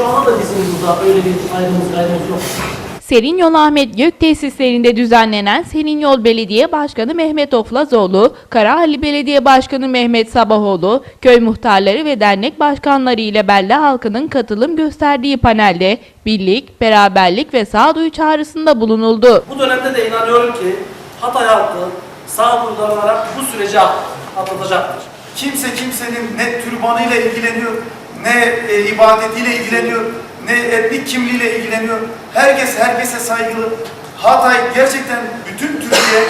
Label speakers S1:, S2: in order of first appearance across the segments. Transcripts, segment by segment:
S1: Şu anda da bizim burada öyle bir ayrımız gayrımız yok.
S2: Serin Yol Ahmet Gök tesislerinde düzenlenen Serin Yol Belediye Başkanı Mehmet Oflazoğlu, Karahalli Belediye Başkanı Mehmet Sabahoğlu, köy muhtarları ve dernek başkanları ile Belde halkının katılım gösterdiği panelde birlik, beraberlik ve sağduyu çağrısında bulunuldu.
S1: Bu dönemde de inanıyorum ki Hatay halkı sağduyulu olarak bu süreci atlatacaktır.
S3: Kimse kimsenin ne türbanıyla ilgileniyor, ne e, ibadetiyle ilgileniyor, ne etnik kimliğiyle ilgileniyor. Herkes herkese saygılı. Hatay gerçekten bütün Türkiye,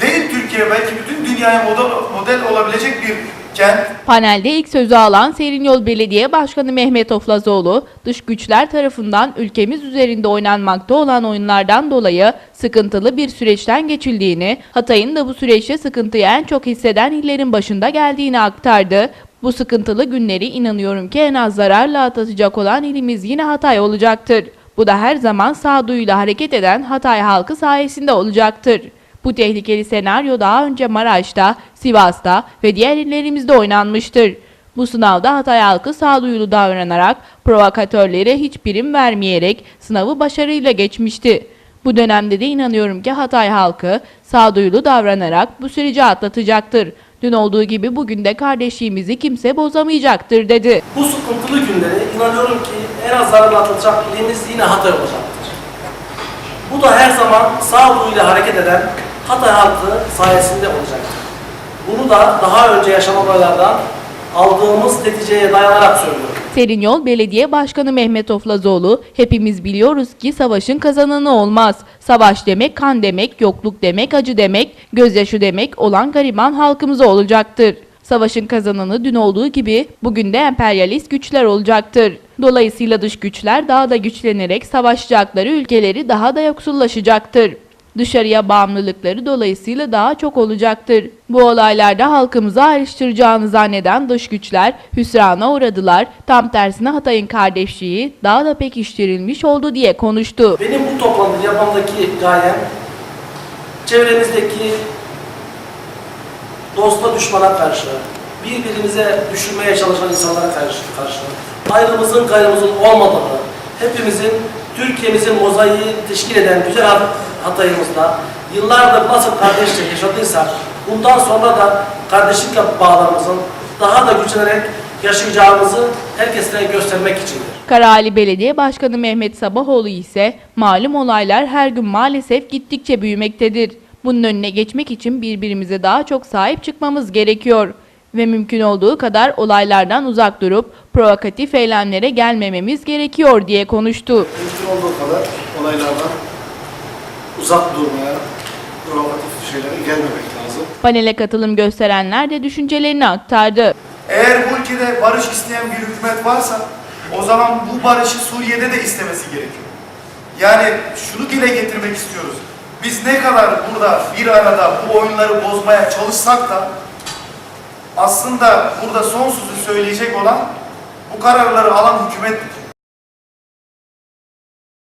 S3: değil Türkiye belki bütün dünyaya model, model olabilecek bir kent.
S2: Panelde ilk sözü alan Serin Yol Belediye Başkanı Mehmet Oflazoğlu, dış güçler tarafından ülkemiz üzerinde oynanmakta olan oyunlardan dolayı sıkıntılı bir süreçten geçildiğini, Hatay'ın da bu süreçte sıkıntıyı en çok hisseden illerin başında geldiğini aktardı. Bu sıkıntılı günleri inanıyorum ki en az zararla atlatacak olan ilimiz yine Hatay olacaktır. Bu da her zaman sağduyuyla hareket eden Hatay halkı sayesinde olacaktır. Bu tehlikeli senaryo daha önce Maraş'ta, Sivas'ta ve diğer illerimizde oynanmıştır. Bu sınavda Hatay halkı sağduyulu davranarak provokatörlere hiç prim vermeyerek sınavı başarıyla geçmişti. Bu dönemde de inanıyorum ki Hatay halkı sağduyulu davranarak bu süreci atlatacaktır. Dün olduğu gibi bugün de kardeşliğimizi kimse bozamayacaktır dedi.
S1: Bu sıkıntılı günleri inanıyorum ki en az zararla atlatacak ilimiz yine Hatay olacaktır. Bu da her zaman sağduyuyla hareket eden Hatay halkı sayesinde olacaktır. Bunu da daha önce yaşanan olaylardan aldığımız neticeye dayanarak söylüyorum.
S2: Serin Yol Belediye Başkanı Mehmet Oflazoğlu, hepimiz biliyoruz ki savaşın kazananı olmaz. Savaş demek kan demek, yokluk demek, acı demek, gözyaşı demek olan gariban halkımıza olacaktır. Savaşın kazananı dün olduğu gibi bugün de emperyalist güçler olacaktır. Dolayısıyla dış güçler daha da güçlenerek savaşacakları ülkeleri daha da yoksullaşacaktır. Dışarıya bağımlılıkları dolayısıyla daha çok olacaktır. Bu olaylarda halkımızı ayrıştıracağını zanneden dış güçler hüsrana uğradılar. Tam tersine Hatay'ın kardeşliği daha da pekiştirilmiş oldu diye konuştu.
S1: Benim bu toplantı yapmamdaki gayem çevremizdeki dosta düşmana karşı, birbirimize düşürmeye çalışan insanlara karşı, karşı ayrımızın gayrımızın olmadığını, hepimizin Türkiye'mizin mozaiği teşkil eden güzel Hatay'ımızda yıllardır nasıl kardeşlik yaşadıysak bundan sonra da kardeşlik bağlarımızın daha da güçlenerek yaşayacağımızı herkese göstermek içindir.
S2: Karaali Belediye Başkanı Mehmet Sabahoğlu ise malum olaylar her gün maalesef gittikçe büyümektedir. Bunun önüne geçmek için birbirimize daha çok sahip çıkmamız gerekiyor ve mümkün olduğu kadar olaylardan uzak durup provokatif eylemlere gelmememiz gerekiyor diye konuştu.
S4: Mümkün olduğu kadar olaylardan uzak durmaya, provokatif şeylere gelmemek lazım.
S2: Panele katılım gösterenler de düşüncelerini aktardı.
S3: Eğer bu ülkede barış isteyen bir hükümet varsa o zaman bu barışı Suriye'de de istemesi gerekiyor. Yani şunu dile getirmek istiyoruz. Biz ne kadar burada bir arada bu oyunları bozmaya çalışsak da aslında burada son sözü söyleyecek olan bu kararları alan hükümettir.